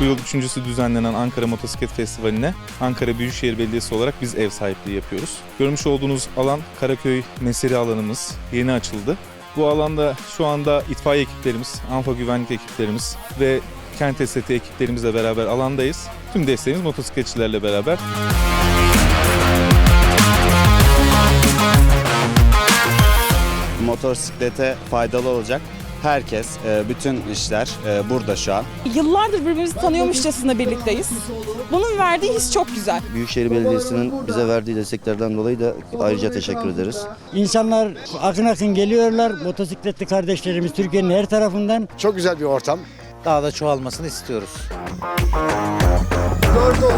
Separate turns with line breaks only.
Bu yıl üçüncüsü düzenlenen Ankara Motosiklet Festivali'ne Ankara Büyükşehir Belediyesi olarak biz ev sahipliği yapıyoruz. Görmüş olduğunuz alan Karaköy Mesire alanımız yeni açıldı. Bu alanda şu anda itfaiye ekiplerimiz, ANFA güvenlik ekiplerimiz ve kent estetiği ekiplerimizle beraber alandayız. Tüm desteğimiz motosikletçilerle beraber.
Motosiklete faydalı olacak herkes, e, bütün işler e, burada şu an.
Yıllardır birbirimizi tanıyormuşçasına birlikteyiz. Bunun verdiği his çok güzel.
Büyükşehir Belediyesi'nin bize verdiği desteklerden dolayı da ayrıca teşekkür ederiz.
İnsanlar akın akın geliyorlar. Motosikletli kardeşlerimiz Türkiye'nin her tarafından.
Çok güzel bir ortam.
Daha da çoğalmasını istiyoruz.
Dört.